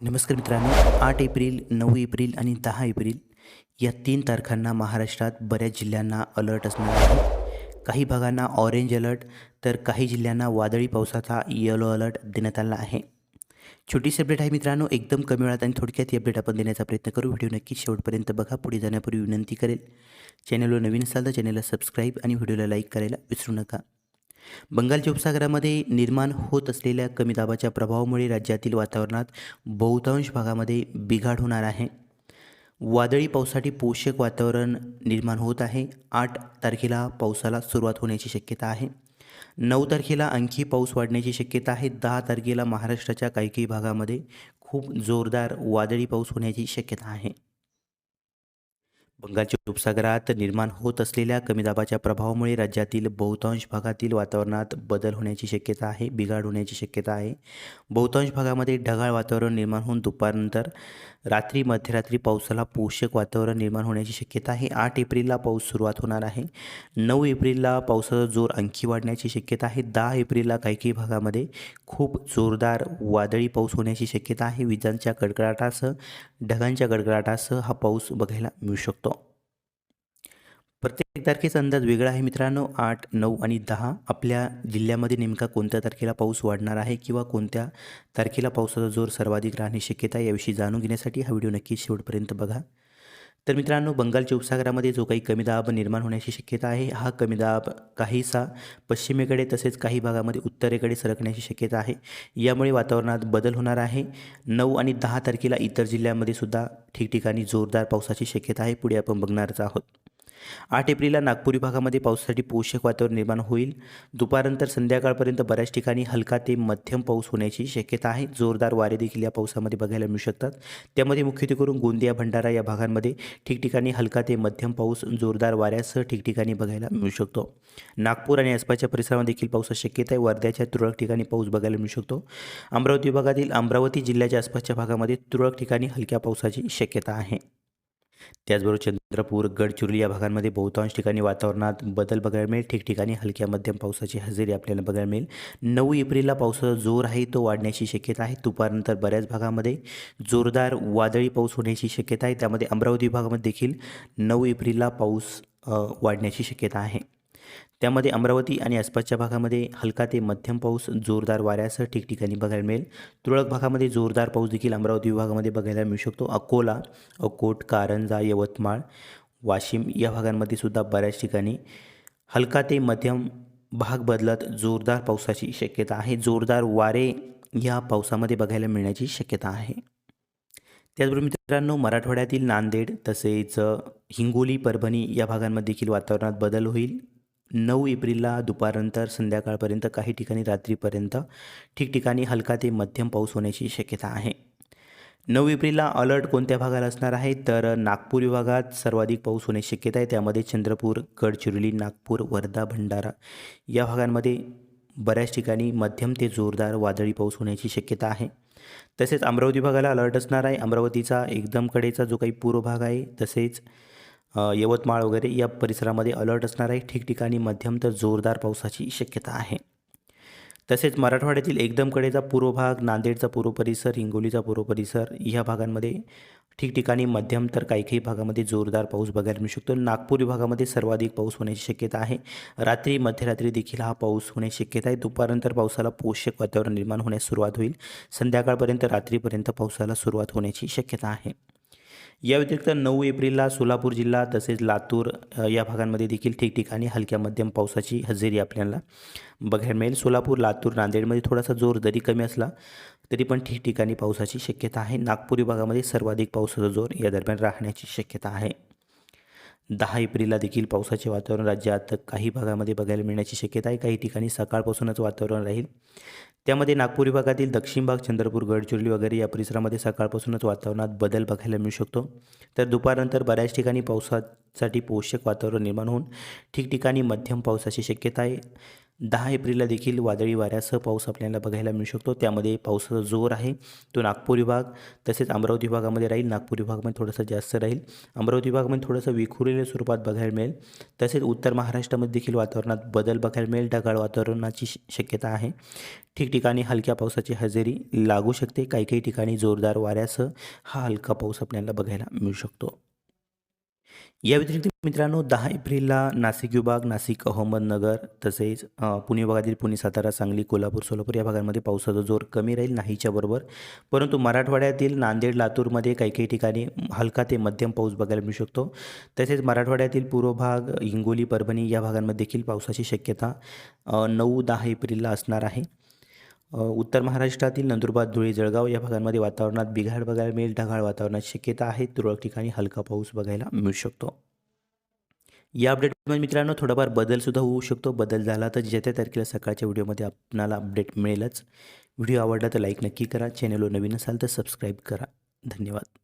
नमस्कार मित्रांनो आठ एप्रिल नऊ एप्रिल आणि दहा एप्रिल या तीन तारखांना महाराष्ट्रात बऱ्याच जिल्ह्यांना अलर्ट असणार आहे. काही भागांना ऑरेंज अलर्ट तर काही जिल्ह्यांना वादळी पावसाचा येलो अलर्ट देण्यात आला आहे. छोटीशी अपडेट आहे मित्रांनो एकदम कमी वेळात आणि थोडक्यात ही अपडेट आपण देण्याचा प्रयत्न करू. व्हिडिओ नक्की शेवटपर्यंत बघा पुढे जाण्यापूर्वी विनंती करेल. चॅनलवर नवीन असाल तर चॅनलला सबस्क्राईब आणि व्हिडिओला लाईक करायला विसरू नका. बंगालच्या उपसागरामध्ये निर्माण होत असलेल्या कमी दाबाच्या प्रभावामुळे राज्यातील वातावरणात बहुतांश भागामध्ये बिघाड होणार आहे. वादळी पावसासाठी पोषक वातावरण निर्माण होत आहे. आठ तारखेला पावसाला सुरुवात होण्याची शक्यता आहे. नऊ तारखेला आणखी पाऊस वाढण्याची शक्यता आहे. दहा तारखेला महाराष्ट्राच्या काही काही भागामध्ये खूप जोरदार वादळी पाऊस होण्याची शक्यता आहे. बंगालच्या उपसागरात निर्माण होत असलेल्या कमी दाबाच्या प्रभावामुळे राज्यातील बहुतांश भागातील वातावरणात बदल होण्याची शक्यता आहे बिघाड होण्याची शक्यता आहे. बहुतांश भागामध्ये ढगाळ वातावरण निर्माण होऊन दुपारनंतर रात्री मध्यरात्री पावसाला पोषक वातावरण निर्माण होण्याची शक्यता आहे. आठ एप्रिलला पाऊस सुरुवात होणार आहे. नऊ एप्रिलला पावसाचा जोर आणखी वाढण्याची शक्यता आहे. दहा एप्रिलला काही काही भागामध्ये खूप जोरदार वादळी पाऊस होण्याची शक्यता आहे. विजांच्या कडकडाटासह ढगांच्या गडगडाटासह हा पाऊस बघायला मिळू शकतो. प्रत्येक तारखेचा अंदाज वेगळा आहे मित्रांनो. आठ नऊ आणि दहा. आपल्या जिल्ह्यामध्ये नेमका कोणत्या तारखेला पाऊस वाढणार आहे किंवा कोणत्या तारखेला पावसाचा जोर सर्वाधिक राहण्याची शक्यता आहे याविषयी जाणून घेण्यासाठी हा व्हिडिओ नक्की शेवटपर्यंत बघा. तर मित्रांनो बंगालच्या उपसागरामध्ये जो काही कमी दाब निर्माण होण्याची शक्यता आहे हा कमी दाब काहीसा पश्चिमेकडे तसेच काही भागामध्ये उत्तरेकडे सरकण्याची शक्यता आहे. यामुळे वातावरणात बदल होणार आहे. नऊ आणि दहा तारखेला इतर जिल्ह्यांमध्ये सुद्धा ठिकठिकाणी जोरदार पावसाची शक्यता आहे. पुढे आपण बघणारच आहोत. आठ एप्रिलला नागपूर विभागामध्ये पावसासाठी पोषक वातावरण निर्माण होईल. दुपारनंतर संध्याकाळपर्यंत बऱ्याच ठिकाणी हलका ते मध्यम पाऊस होण्याची शक्यता आहे. जोरदार वारे देखील या पावसामध्ये बघायला मिळू शकतात. त्यामध्ये मुख्यत्वे करून गोंदिया भंडारा या भागांमध्ये ठिकठिकाणी हलका ते मध्यम पाऊस जोरदार वाऱ्यासह ठिकठिकाणी बघायला मिळू शकतो. नागपूर आणि आसपासच्या परिसरामध्ये देखील पावसाची शक्यता आहे. वर्ध्याच्या तुरळक ठिकाणी पाऊस बघायला मिळू शकतो. अमरावती विभागातील अमरावती जिल्ह्याच्या आसपासच्या भागामध्ये तुरळक ठिकाणी हलक्या पावसाची शक्यता आहे. त्याचबरोबर चंद्रपूर गडचिरोली या भागांमध्ये बहुतांश ठिकाणी वातावरणात बदल बघायला मिळेल. ठिकठिकाणी हलक्या मध्यम पावसाची हजेरी आपल्याला बघायला मिळेल. नऊ एप्रिलला पावसाचा जोर आहे तो वाढण्याची शक्यता आहे. दुपारनंतर बऱ्याच भागामध्ये जोरदार वादळी पाऊस होण्याची शक्यता आहे. त्यामध्ये अमरावती विभागामध्ये देखील नऊ एप्रिलला पाऊस वाढण्याची शक्यता आहे. त्यामध्ये अमरावती आणि आसपासच्या भागामध्ये हलका ते मध्यम पाऊस जोरदार वाऱ्यासह ठिकठिकाणी बघायला मिळेल. तुरळक भागामध्ये जोरदार पाऊस देखील अमरावती विभागामध्ये बघायला मिळू शकतो. अकोला अकोट कारंजा यवतमाळ वाशिम या भागांमध्ये सुद्धा बऱ्याच ठिकाणी हलका ते मध्यम भाग बदलत जोरदार पावसाची शक्यता आहे. जोरदार वारे या पावसामध्ये बघायला मिळण्याची शक्यता आहे. त्याचबरोबर मित्रांनो मराठवाड्यातील नांदेड तसेच हिंगोली परभणी या भागांमध्ये देखील वातावरणात बदल होईल. नऊ एप्रिलला दुपारनंतर संध्याकाळपर्यंत काही ठिकाणी रात्रीपर्यंत ठिकठिकाणी हलका ते मध्यम पाऊस होण्याची शक्यता आहे. नऊ एप्रिलला अलर्ट कोणत्या भागाला असणार आहे? तर नागपूर विभागात सर्वाधिक पाऊस होण्याची शक्यता आहे. त्यामध्ये चंद्रपूर गडचिरोली नागपूर वर्धा भंडारा या भागांमध्ये बऱ्याच ठिकाणी मध्यम ते जोरदार वादळी पाऊस होण्याची शक्यता आहे. तसेच अमरावती भागाला अलर्ट असणार आहे. अमरावतीचा एकदम कडेचा जो काही पूर्व भाग आहे तसेच यवतमाळ वगैरे या परिसरामध्ये अलर्ट असणार आहे ठिकठिकाणी मध्यम तर जोरदार पावसाची शक्यता आहे. तसेच मराठवाड्यातील एकदमकडेचा पूर्व भाग नांदेडचा पूर्व परिसर हिंगोलीचा पूर्व परिसर ह्या भागांमध्ये ठिकठिकाणी मध्यम तर काही काही भागामध्ये जोरदार पाऊस बघायला मिळू शकतो. नागपूर विभागामध्ये सर्वाधिक पाऊस होण्याची शक्यता आहे. रात्री मध्यरात्री देखील हा पाऊस होण्याची शक्यता आहे. दुपारनंतर पावसाला पोषक वातावरण निर्माण होण्यास सुरुवात होईल. संध्याकाळपर्यंत रात्रीपर्यंत पावसाला सुरुवात होण्याची शक्यता आहे. या व्यतिरिक्त नऊ एप्रिलला सोलापूर जिल्हा तसेच लातूर या भागांमध्ये देखील ठिकठिकाणी हलक्या मध्यम पावसाची हजेरी आपल्याला बघायला मिळेल. सोलापूर लातूर नांदेडमध्ये थोडासा जोर जरी कमी असला तरी पण ठिकठिकाणी पावसाची शक्यता आहे. नागपूर विभागामध्ये सर्वाधिक पावसाचा जोर या दरम्यान राहण्याची शक्यता आहे. दहा एप्रिलला देखील पावसाचे वातावरण राज्यात काही भागामध्ये बघायला मिळण्याची शक्यता आहे. काही ठिकाणी सकाळपासूनच वातावरण राहील. त्यामध्ये नागपूर विभागातील दक्षिण भाग चंद्रपूर गडचिरोली वगैरे या परिसरामध्ये सकाळपासूनच वातावरणात बदल बघायला मिळू शकतो. तर दुपारनंतर बऱ्याच ठिकाणी पावसासाठी पोषक वातावरण निर्माण होऊन ठिकठिकाणी मध्यम पावसाची शक्यता आहे. दहा एप्रिलला देखील वादळी वाऱ्यासह पाऊस आपल्याला बघायला मिळू शकतो. त्यामध्ये पावसाचा जोर आहे. तो नागपूर विभाग तसेच अमरावती विभागामध्ये राहील. नागपूर विभागामध्ये थोडंसं जास्त राहील. अमरावती विभागामध्ये थोडंसं विखुरलेल्या स्वरूपात बघायला मिळेल. तसेच उत्तर महाराष्ट्रामध्ये देखील वातावरणात बदल बघायला मिळेल. ढगाळ वातावरणाची श- शक्यता आहे. ठिकठिकाणी हलक्या पावसाची हजेरी लागू शकते. काही काही ठिकाणी जोरदार वाऱ्यासह हा हलका पाऊस आपल्याला बघायला मिळू शकतो. या व्यतिरिक्त मित्रांनो दहा एप्रिलला नाशिक विभाग नाशिक अहमदनगर तसेच पुणे विभागातील पुणे सातारा सांगली कोल्हापूर सोलापूर या भागांमध्ये पावसाचा जोर कमी राहील नाहीच्या बरोबर. परंतु मराठवाड्यातील नांदेड लातूरमध्ये काही काही ठिकाणी हलका ते मध्यम पाऊस बघायला मिळू शकतो. तसेच मराठवाड्यातील पूर्व भाग हिंगोली परभणी या भागांमध्ये देखील पावसाची शक्यता नऊ दहा एप्रिलला असणार आहे. उत्तर महाराष्ट्रातील नंदुरबार धुळे जळगाव या भागांमध्ये वातावरणात बिघाड बघायला मिळेल. ढगाळ वातावरणात शक्यता आहे. तुरळक ठिकाणी हलका पाऊस बघायला मिळू शकतो. या अपडेटमध्ये मित्रांनो थोडाफार बदलसुद्धा होऊ शकतो. बदल झाला तर ज्या त्या तारखेला सकाळच्या व्हिडिओमध्ये आपणाला अपडेट मिळेलच. व्हिडिओ आवडला तर लाईक नक्की करा. चॅनलवर नवीन असाल तर सबस्क्राईब करा. धन्यवाद.